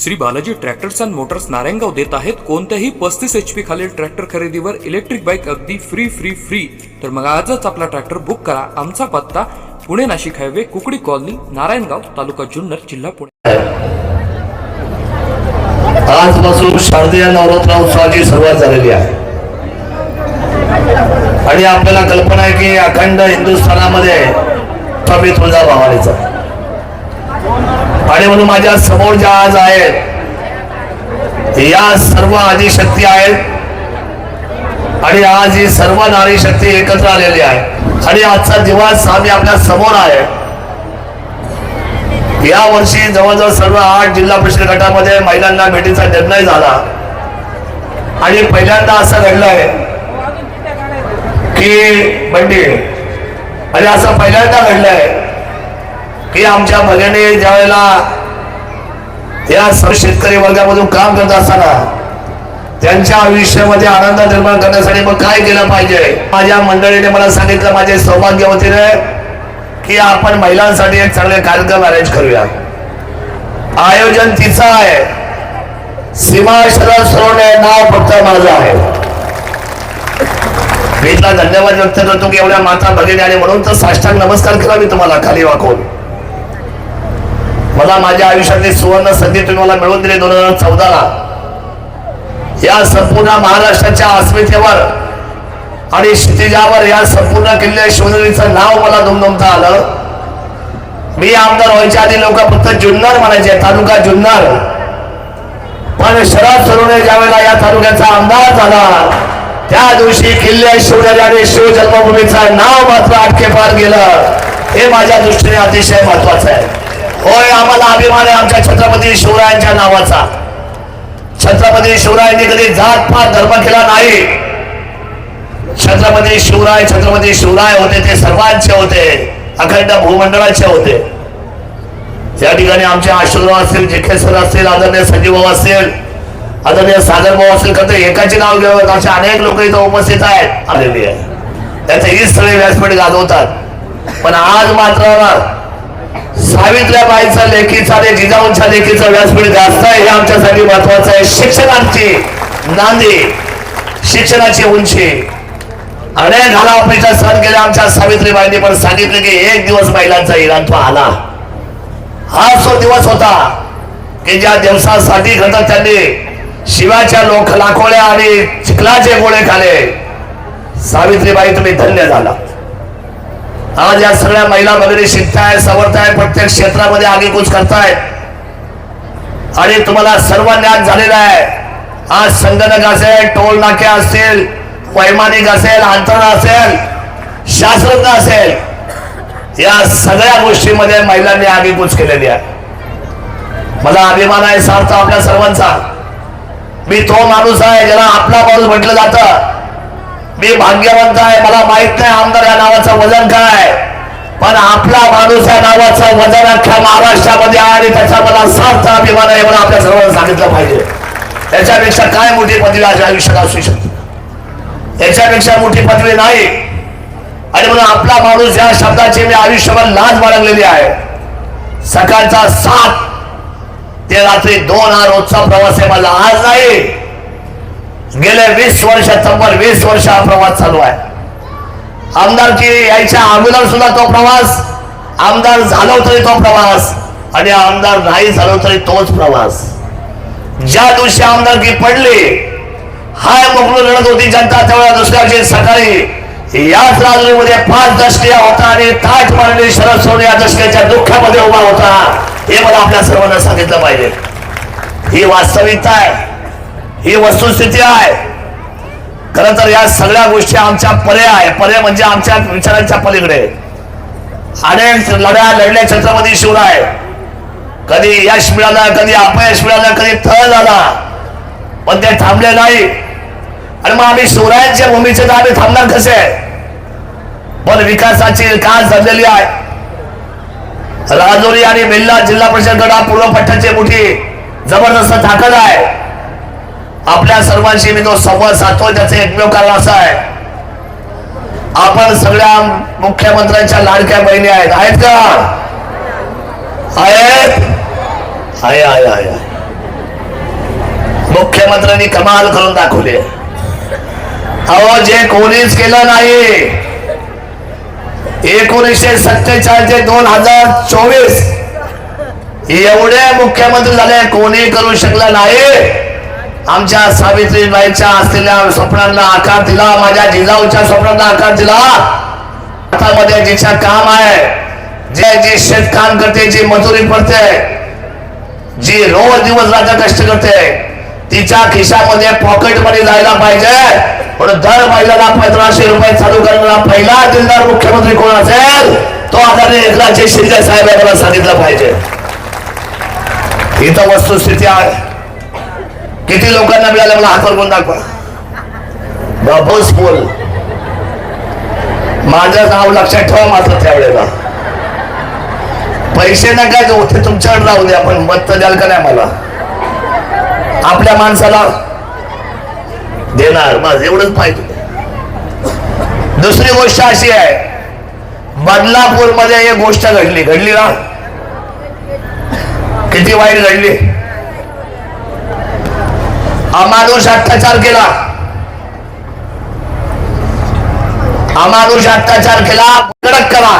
Shri Balaji tractors and motors Narayangaon देत आहेत कोणत्याही पस्तीस एच पी खालील ट्रॅक्टर खरेदीवर इलेक्ट्रिक बाईक अगदी फ्री फ्री फ्री तर मग आजच आपला ट्रॅक्टर बुक करा. आमचा पत्ता पुणे नाशिक हायवे कुकडी कॉलनी नारायणगाव तालुका जुन्नर जिल्हा पुणे. आजपासून शारदीय नवरात्र उत्सवाची सुरुवात झालेली आहे. आणि आपल्याला कल्पना आहे की अखंड हिंदुस्थानामध्ये स्वामी तुळजा भावानीचा आणि म्हणून माझ्यासमोर ज्या आज आहेत या सर्व आदिशक्ती आहेत. आणि आज ही सर्व नारी शक्ती एकत्र आलेली आहे. आणि आजचा दिवस आम्ही आपल्यासमोर आहे. या वर्षी जवळजवळ सर्व आठ जिल्हा परिषद गटामध्ये महिलांना भेटीचा निर्णय झाला. आणि पहिल्यांदा असं घडलंय की बंडी आणि असं पहिल्यांदा घडलंय की आमच्या भगिनी ज्यावेळेला या सर्व शेतकरी वर्गामधून काम करत असताना त्यांच्या आयुष्यामध्ये आनंद निर्माण करण्यासाठी मग काय केलं पाहिजे? माझ्या मंडळीने मला सांगितलं माझे सौभाग्य सौभाग्यवतीने की आपण महिलांसाठी एक चांगले कार्यक्रम अरेंज करूया. आयोजन तिचं आहे. सीमा शरद सरोने नाव फक्त माझं आहे. मी तुला धन्यवाद व्यक्त करतो की एवढ्या माता भगिनी आणि म्हणून तर साष्टांग नमस्कार केला मी तुम्हाला खाली वाकून. मला माझ्या आयुष्यातली सुवर्ण संधी तुम्ही मला मिळवून दिली दोन हजार चौदाला. या संपूर्ण महाराष्ट्राच्या अस्मितेवर आणि क्षितिजावर या संपूर्ण किल्ले शिवनेरीचं नाव मला दुमदुमता आलं मी आमदार व्हायच्या आधी लोक फक्त जुन्नर म्हणायचे तालुका जुन्नर. पण शरद सरोने ज्यावेळेला या तालुक्याचा आमदार झाला त्या दिवशी किल्ले शिवनेरी आणि शिव जन्मभूमीचं नाव मात्र आटके पार गेलं. हे माझ्या दृष्टीने अतिशय महत्वाचं आहे. होय अभिमान आहे आमच्या छत्रपती शिवरायांच्या नावाचा. छत्रपती शिवरायांनी कधी जात पात धर्म केला नाही. छत्रपती शिवराय छत्रपती शिवराय होते ते सर्वांचे होते अखंड भूमंडळाचे होते. या ठिकाणी आमचे आशीर्वाद असतील जिखे सर असतील आदरणीय संजीव भाऊ असतील आदरणीय सागर भाऊ असतील का एकाचे नाव घेऊन असे अनेक लोक इथं उपस्थित आहेत. आलेली आहे. त्याचे ही स्थळे व्यासपीठ गाजवतात. पण आज मात्र सावित्र्याबाईचा लेखीचा आणि जिजाऊंच्या लेखीचा व्यासपीठ जास्त आहे. हे आमच्यासाठी महत्वाचं आहे. शिक्षणाची नांदी शिक्षणाची उंची. अनेक आपल्या सण केला आमच्या सावित्रीबाईंनी पण सांगितले की एक दिवस महिलांचा इराण तो आला. हा तो दिवस होता की ज्या दिवसासाठी घटक त्यांनी शिवाच्या लोक लाखोळ्या आणि चिखलाचे गोळे खाले. सावित्रीबाई तुम्ही धन्य झाला. आज या सगळ्या महिला भगिनी शिकताय सवरताय प्रत्येक क्षेत्रामध्ये आगेकूच करताय. आणि तुम्हाला सर्व ज्ञान झालेलं आहे. आज संगणक असेल टोल नाके असतील वैमानिक असेल अंतरण असेल शास्त्रज्ञ असेल या सगळ्या गोष्टीमध्ये महिलांनी आगेकूच केलेली आहे. मला अभिमान आहे सार्थ आपल्या सर्वांचा. मी तो माणूस आहे ज्याला आपला माणूस म्हटलं जातं. मी भाग्यवंत आहे मला माहीत नाही आमदार या नावाचं वजन काय. पण आपला माणूस या नावाचं वजन अख्ख्या महाराष्ट्रामध्ये आहे आणि त्याचा मला सार्थ अभिमान आहे मला आपल्या सर्वांना सांगितलं पाहिजे. त्याच्यापेक्षा काय मोठी पदवी आज आयुष्यात असू शकते? याच्यापेक्षा मोठी पदवी नाही. आणि म्हणून आपला माणूस या शब्दाची मी आयुष्यभर लाज बाळगलेली आहे. सकाळचा सात ते रात्री दोन हा रोजचा प्रवास आहे मला आज नाही. गेल्या वीस वर्ष तब्बल वीस वर्ष हा प्रवास चालू आहे. आमदारकी यायच्या अगोदर सुद्धा तो प्रवास आमदार झालो तरी तो प्रवास आणि आमदार नाही झालो तरी तोच प्रवास. ज्या दिवशी आमदारकी पडली हाय मोकळून लढत होती जनता त्यावेळेला दुसऱ्या दिवशी सकाळी याच राजूमध्ये पाच दशक्रिया होता आणि ताट मारली शरद सोने या दशक्याच्या दुःखामध्ये उभा होता हे मला आपल्या सर्वांना सांगितलं पाहिजे. ही वास्तविकता आहे. ही वस्तुस्थिती आहे. खर तर या सगळ्या गोष्टी आमच्या पर्याय आहे. पर्याय म्हणजे आमच्या विचारांच्या पलीकडे. अनेक लढ्या लढल्या छत्रपती शिवराय कधी यश मिळालं कधी अपयश मिळालं कधी थळ झाला. पण ते थांबले नाही. आणि मग आम्ही शिवरायांच्या भूमीचे तर आम्ही थांबणार कसे? पण विकासाची कास झालेली आहे. राजौरी आणि बेल्ला जिल्हा परिषद गडा पूर्व पट्ट्याची मोठी जबरदस्त ताकद आहे. आपल्या सर्वांशी मी तो संवाद साधतो त्याचं एकमेव कारण असं आहे. आपण सगळ्या मुख्यमंत्र्यांच्या लाडक्या बहिणी आहेत. आहेत का? आहेत? आहे आहे आहे आहे. मुख्यमंत्र्यांनी कमाल करून दाखवली अहो जे कोणीच केलं नाही एकोणीसशे सत्तेचाळीस ते दोन हजार चोवीस एवढे मुख्यमंत्री झाले कोणी करू शकलं नाही. आमच्या सावित्रीबाईच्या असलेल्या स्वप्नांना आकार दिला माझ्या जिजाऊच्या स्वप्नांना आकार दिला. हातामध्ये जिच्या काम आहे जे जी शेतकाम करते जी मजुरी पडते जी रोज दिवस राजा कष्ट करते तिच्या खिशामध्ये पॉकेटमध्ये जायला पाहिजे. म्हणून दर महिन्याला पंधराशे रुपये चालू करणारा पहिला दिलदार मुख्यमंत्री कोण असेल? तो आदरणीय एकनाथजी शिंदे साहेबांना सांगितलं पाहिजे. इथं वस्तुस्थिती आहे. किती लोकांना मिळालं मला हात वर दाखवा. बाबोस बोल माझं नाव लक्षात ठेवा मात्र त्यावेळेला. पैसे नका देऊ ते तुमच्याकडे राहू द्या पण मत तर द्याल का नाही मला? आपल्या माणसाला देणार बस एवढंच पाहिजे दुसरी गोष्ट अशी आहे बदलापूरमध्ये एक गोष्ट घडली घडली ना? किती वाईट घडली. अमानुष अत्याचार केला. अमानुष अत्याचार केला कडक करा.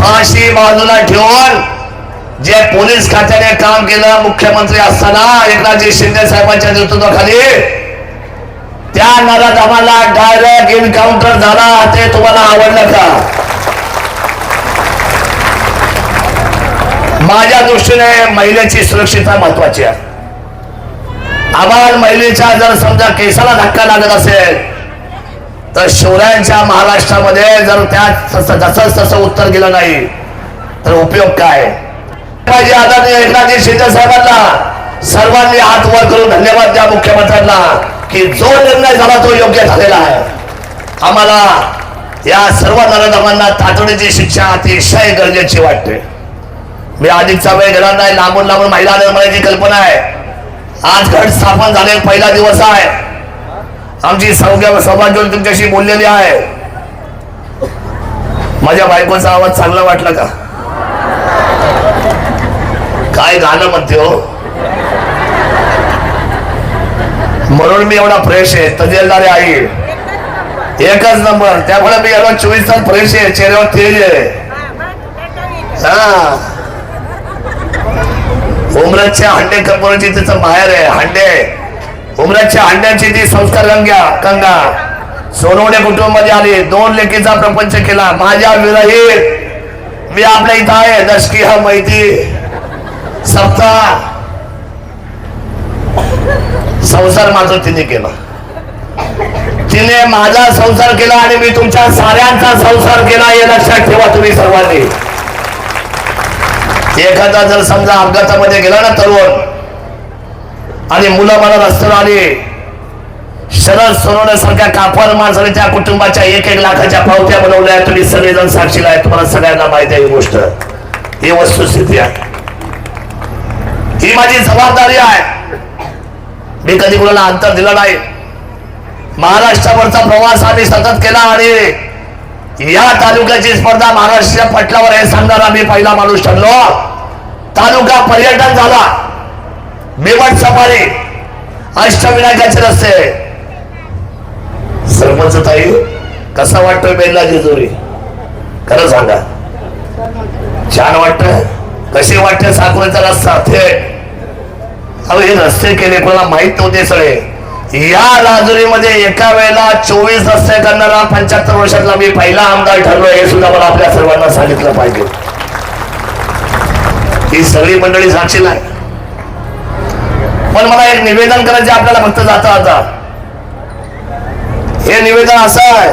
फाशी बाजूला ठेवून जे पोलीस खात्याने काम केलं मुख्यमंत्री असताना एकनाथजी शिंदे साहेबांच्या नेतृत्वाखाली त्या नराधमाला डायरेक्ट एन्काउंटर झाला ते तुम्हाला आवडलं का? माझ्या दृष्टीने महिलेची सुरक्षितता महत्वाची आहे. आम्हाला महिलेच्या जर समजा केसाला धक्का लागत असेल तर शिवरायांच्या महाराष्ट्रामध्ये जर त्या तसं जसं तसं उत्तर गेलं नाही तर उपयोग काय? पाहिजे आदरणीय एकनाथजी शिंदे साहेबांना सर्वांनी हात वर करून धन्यवाद द्या मुख्यमंत्र्यांना की जो निर्णय झाला तो योग्य झालेला आहे. आम्हाला या सर्व नरधमांना तातडीची शिक्षा अतिशय गरजेची वाटते. मी अधिकचा वेळ घेणार नाही. लांबून लांबून महिला निर्माणाची कल्पना आहे आज गट स्थापन झाले पहिला दिवस आहे. आमची सौग्य सौभाग्य तुमच्याशी बोललेली आहे. माझ्या बायकोचा आवाज चांगला वाटला का? काय गाणं म्हणते हो? म्हणून मी एवढा फ्रेश आहे. तजेलदारे आई. एकच नंबर त्यामुळे मी एवढा चोवीस तास फ्रेश आहे. चेहऱ्यावर तेज आहे. हा. उमराच्या हांडे कंपनीची तिचं बाहेर आहे हांडे उमराच्या हांड्याची ती संस्कार गंगा गंगा. सोनवणे कुटुंबामध्ये आली दोन लेकीचा प्रपंच केला. माझ्या विरहित मी आपल्या इथं आहे दशकी हा माहिती सप्ताह संसार मात्र तिने केला. तिने माझा संसार केला आणि मी तुमच्या साऱ्यांचा संसार केला हे लक्षात ठेवा तुम्ही सर्वांनी. एखादा जर समजा अपघातामध्ये गेला ना तरुण आणि मुलं मला रस्त्यावर आली शरद सोनवण्यासारख्या कापड माणसाने त्या कुटुंबाच्या एक एक लाखाच्या पावत्या बनवल्या तुम्ही सगळेजण साक्षीला आहे तुम्हाला सगळ्यांना माहिती आहे ही गोष्ट. ही वस्तुस्थिती आहे. ही माझी जबाबदारी आहे. मी कधी कुणाला अंतर दिलं नाही. महाराष्ट्रावरचा प्रवास आम्ही सतत केला आणि या तालुक्याची स्पर्धा महाराष्ट्राच्या पटलावर हे सांगणारा मी पहिला माणूस ठरलो. तालुका पर्यटन झाला. बिवट सफारी. अष्टविनायकाचे रस्ते. सरपंच ताई कसा वाटतोय बेल्ला जेजुरी खरं सांगा. छान वाटत कसे वाटते साकोरीचा रस्ता? थेट अहो हे रस्ते केले कोणाला माहीत नव्हते सगळे. या राजुरीमध्ये एका वेळेला चोवीस रस्ते करणारा पंच्याहत्तर वर्षातला मी पहिला आमदार ठरलो हे सुद्धा मला आपल्या सर्वांना सांगितलं पाहिजे. ही सगळी मंडळी साक्षीला आहे. पण मला एक निवेदन करायचे आपल्याला फक्त जाता आता हे निवेदन असं आहे.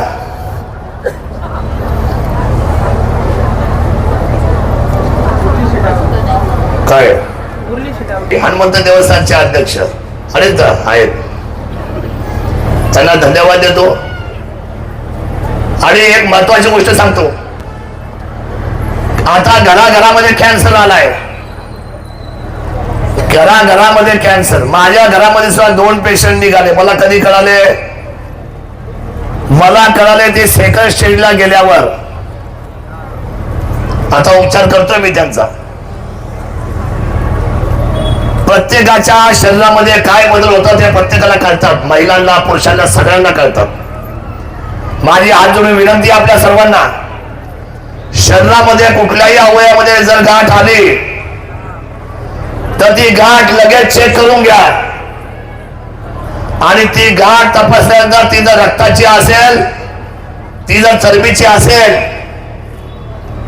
काय? हनुमंत देवस्थानचे अध्यक्ष. अनेक आहेत. त्यांना धन्यवाद देतो. आणि एक महत्वाची गोष्ट सांगतो. आता घराघरामध्ये कॅन्सर आलाय. घराघरामध्ये कॅन्सर माझ्या घरामध्ये सुद्धा दोन पेशंट निघाले. मला कधी कळाले? मला कळाले ते सेकंड स्टेजला गेल्यावर. आता उपचार करतोय मी त्यांचा. प्रत्येकाच्या शरीरामध्ये काय बदल होतात ते प्रत्येकाला कळतात. महिलांना पुरुषांना सगळ्यांना कळतात माझी हात जोडून विनंती आपल्या सर्वांना. शरीरामध्ये कुठल्याही अवयामध्ये जर गाठ आली तर ती गाठ लगेच चेक करून घ्या. आणि ती गाठ तपासल्यानंतर ती जर रक्ताची असेल ती जर चरबीची असेल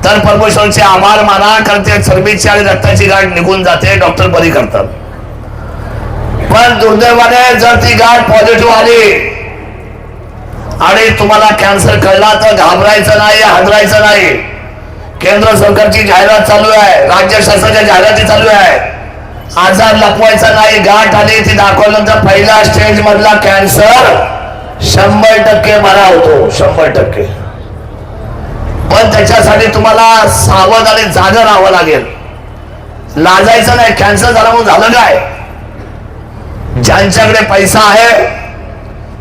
तर परमेश्वरचे आभार माना कारण ते चरबीची आणि रक्ताची गाठ निघून जाते डॉक्टर बरी करतात. पण दुर्दैवाने जर ती गाठ पॉझिटिव्ह आली आणि तुम्हाला कॅन्सर कळला तर घाबरायचं नाही हादरायचं नाही. केंद्र सरकारची जाहिरात चालू आहे राज्य शासनाच्या जाहिराती चालू आहे. आजार लपवायचा नाही गाठ आली ती दाखवल्यानंतर पहिल्या स्टेज मधला कॅन्सर शंभर टक्के बरा होतो शंभर टक्के. पण त्याच्यासाठी तुम्हाला सावध आणि जागं राहावं लागेल. लाजायचं नाही कॅन्सर झाला म्हणून झालं काय? ज्यांच्याकडे पैसा आहे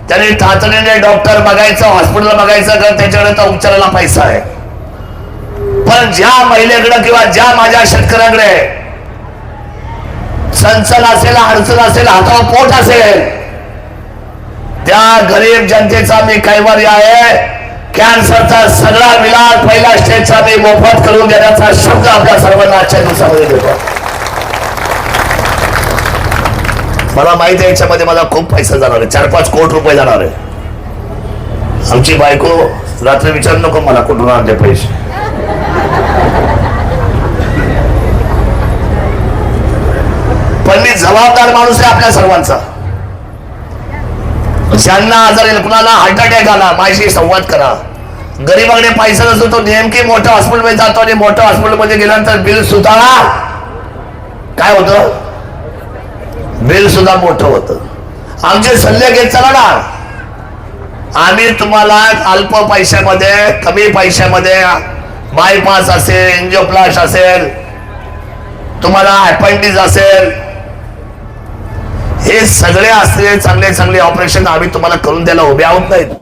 त्यांनी तातडीने डॉक्टर बघायचं हॉस्पिटल बघायचं कारण त्याच्याकडे तर उपचाराला पैसा आहे. पण ज्या महिलेकडे किंवा ज्या माझ्या शेतकऱ्याकडे चंचल असेल अडचण असेल हातावर पोट असेल त्या गरीब जनतेचा मी कैवारी आहे. कॅन्सरचा सगळा विलास पहिल्या स्टेजचा मी मोफत करून देण्याचा शब्द आपल्या सर्वांना आजच्या दिवसामध्ये देतो मला माहिती आहे याच्यामध्ये मला खूप पैसा जाणार आहे. चार पाच कोटी रुपये जाणार आहे. आमची बायको रात्री विचार नको मला कुठून आणले पैसे. पण मी जबाबदार माणूस आहे आपल्या सर्वांचा. ज्यांना आजार येईल कुणाला हार्ट अटॅक आला माझी संवाद करा. गरीबाकडे पैसा नसतो तो नेमकी मोठ्या हॉस्पिटलमध्ये जातो आणि मोठ्या हॉस्पिटलमध्ये गेल्यानंतर बिल सुद्धा काय होतं? बिल सुद्धा मोठं होतं. आमचे सल्ले घेत चला ना. आम्ही तुम्हाला अल्प पैशामध्ये कमी पैशामध्ये बायपास असेल एन्जिओप्लास्ट असेल तुम्हाला अपेंडिक्स असेल हे सगळे असलेले चांगले चांगले ऑपरेशन आम्ही तुम्हाला करून द्यायला उभे आहोत नाहीत